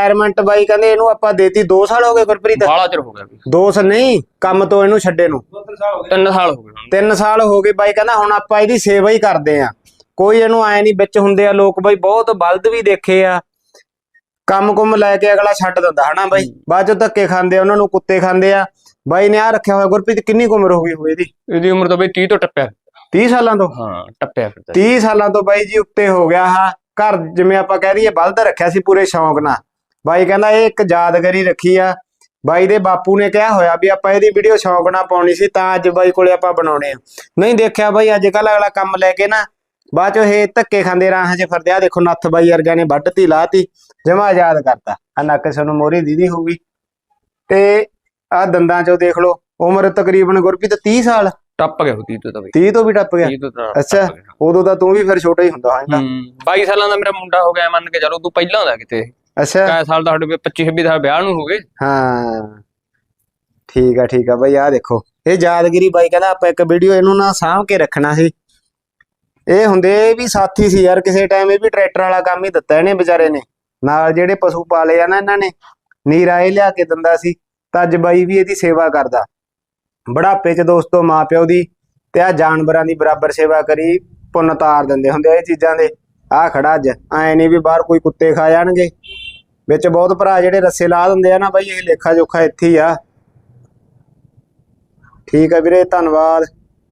Retirement ਬਾਈ ਕਹਿੰਦੇ ਇਹਨੂੰ ਆਪਾਂ ਦੇਤੀ 2 ਸਾਲ ਹੋ ਗਏ ਗੁਰਪ੍ਰੀਤ। ਬਾਲਾ ਚਿਰ ਹੋ ਗਿਆ ਵੀ। ਦੋ ਸਾਲ ਨਹੀਂ ਕੰਮ ਤੋਂ ਇਹਨੂੰ ਛੱਡੇ ਨੂੰ। ਤਿੰਨ ਸਾਲ ਹੋ ਗਏ। ਹੁਣ 3 ਸਾਲ ਹੋ ਗਏ ਬਾਈ ਕਹਿੰਦਾ ਹੁਣ ਆਪਾਂ ਇਹਦੀ ਸੇਵਾ ਹੀ ਕਰਦੇ ਆ ਕੋਈ ਇਹਨੂੰ ਐ ਨਹੀਂ ਵਿੱਚ ਹੁੰਦੇ ਆ ਲੋਕ ਬਾਈ ਬਹੁਤ ਬਲਦ ਵੀ ਦੇਖੇ ਆ। ਕੰਮ ਕੁੰਮ ਲੈ ਕੇ ਅਗਲਾ ਛੱਡ ਦਿੰਦਾ ਹਨਾ ਬਾਈ? ਬਾਅਦ ਚ ਧੱਕੇ ਖਾਂਦੇ ਆ ਉਹਨਾਂ ਨੂੰ ਕੁੱਤੇ ਖਾਂਦੇ ਆ। ਬਾਈ ਨੇ ਆ ਰੱਖਿਆ ਹੋਇਆ ਗੁਰਪ੍ਰੀਤ ਕਿੰਨੀ ਕੁ ਉਮਰ ਹੋ ਗਈ ਹੋਵੇ ਇਹਦੀ? ਇਹਦੀ ਉਮਰ ਤਾਂ ਬਈ 30 ਤੋਂ ਟੱਪਿਆ। 30 ਸਾਲਾਂ ਤੋਂ? ਹਾਂ ਟੱਪਿਆ ਫਿਰਦਾ 30 ਸਾਲਾਂ ਤੋਂ ਬਾਈ ਜੀ ਉੱਤੇ ਹੋ ਗਿਆ ਹਾਂ ਘਰ ਜਿਵੇਂ ਆਪਾਂ ਕਹਿ ਦਈਏ ਬਲਦ ਰੱਖਿਆ ਸੀ ਪੂਰੇ ਸ਼ੌਂਕ ਨਾਲ। ਬਾਈ ਕਹਿੰਦਾ ਇਹ ਇੱਕ ਯਾਦਗਾਰੀ ਰੱਖੀ ਆ। ਬਾਈ ਦੇ ਬਾਪੂ ਨੇ ਕਿਹਾ ਹੋਇਆ ਵੀ ਆਪਾਂ ਇਹਦੀ ਵੀਡੀਓ ਸ਼ੌਂਕ ਨਾਲ ਪਾਉਣੀ ਸੀ ਤਾਂ ਅੱਜ ਬਾਈ ਕੋਲੇ ਆਪਾਂ ਬਣਾਉਣੇ ਆ। ਨਹੀਂ ਦੇਖਿਆ ਬਾਈ ਅੱਜ ਕੱਲ ਅਗਲਾ ਕੰਮ ਲੈ ਕੇ ਨਾ ਬਾਅਦ ਚ ਇਹ ਧੱਕੇ ਖਾਂਦੇ ਰਾਹਾਂ 'ਚ ਫਿਰਦੇ ਆ। ਦੇਖੋ ਨੱਥ ਬਾਈ ਵਰਗਾ ਨੇ ਵੱਢਤੀ ਲਾਤੀ ਜਮਾ ਯਾਦ ਕਰਤਾ। ਆ ਨੱਕ ਸਾਨੂੰ ਮੋਰੀ ਦੀਦੀ ਹੋਊਗੀ। ਤੇ ਆ ਦੰਦਾਂ 'ਚੋਂ ਦੇਖ ਲਓ ਉਮਰ ਤਕਰੀਬਨ ਗੁਰਪ੍ਰੀਤ 30 ਸਾਲ। ਟੱਪ ਗਿਆ 30 ਤੋਂ ਤਾਂ ਬਈ 30 ਤੋਂ ਵੀ ਟੱਪ ਗਿਆ। 30 ਤੋਂ ਤਾਂ ਅੱਛਾ। ਉਦੋਂ ਤਾਂ ਤੂੰ ਵੀ ਫਿਰ ਛੋਟਾ ਹੀ ਹੁੰਦਾ ਹੋਵੇਂਗਾ ਹੂੰ 22 ਸਾਲਾਂ ਦਾ ਮੇਰਾ ਮੁੰਡਾ ਹੋ ਗਿਆ ਮੰਨ ਕੇ ਚਲੋ ਤੂੰ ਪਹਿਲਾਂ ਹੁੰਦਾ ਕਿਤੇ। ਅੱਛਾ। ਕੈ ਸਾਲ ਦਾ ਸਾਡੇ 25 26 ਸਾਲ ਵਿਆਹ ਨੂੰ ਹੋ ਗਏ। ਹਾਂ। ਠੀਕ ਆ ਠੀਕ ਆ ਬਈ ਆ ਦੇਖੋ। ਇਹ ਯਾਦਗਿਰੀ ਬਾਈ ਕਹਿੰਦਾ ਆਪਾਂ ਇੱਕ ਵੀਡੀਓ ਇਹਨੂੰ ਨਾ ਸਾਂਭ ਕੇ ਰੱਖਣਾ ਸੀ। ਇਹ ਹੁੰਦੇ ਵੀ ਸਾਥੀ ਸੀ ਯਾਰ ਕਿਸੇ ਟਾਈਮ ਇਹ ਵੀ ਟਰੈਕਟਰ ਵਾਲਾ ਕੰਮ ਹੀ ਦਿੱਤਾ ਇਹਨੇ ਵਿਚਾਰੇ ਨੇ। ਨਾਲ ਜਿਹੜੇ ਪਸ਼ੂ ਪਾਲੇ ਆ ਨਾ ਇਹਨਾਂ ਨੇ ਨੀਰਾ ਇਹ ਲਿਆ ਕੇ ਦਿੰਦਾ ਸੀ ਤਾਂ ਅੱਜ ਬਾਈ ਵੀ ਇਹਦੀ ਸੇਵਾ ਕਰਦਾ। ਬੁਢਾਪੇ 'ਚ ਦੋਸਤੋ ਮਾਪਿਓ ਦੀ ਤੇ ਆ ਜਾਨਵਰਾਂ ਦੀ ਬਰਾਬਰ ਸੇਵਾ ਕਰੀ ਪੁੰਨ ਤਾਰ ਦਿੰਦੇ ਹੁੰਦੇ ਆ ਇਹ ਚੀਜ਼ਾਂ ਦੇ। ਆ ਖੜਾ ਅੱਜ ਐ ਨਹੀਂ ਵੀ ਬਾਹਰ ਕੋਈ ਕੁੱਤੇ ਖਾ ਜਾਣਗੇ। ਵਿੱਚ ਬਹੁਤ ਭਰਾ ਜਿਹੜੇ ਰੱਸੇ ਲਾ ਦਿੰਦੇ ਆ ਨਾ ਬਾਈ, ਇਹ ਲੇਖਾ ਜੋਖਾ ਇੱਥੇ ਹੀ ਆ। ਠੀਕ ਆ ਵੀਰੇ, ਧੰਨਵਾਦ।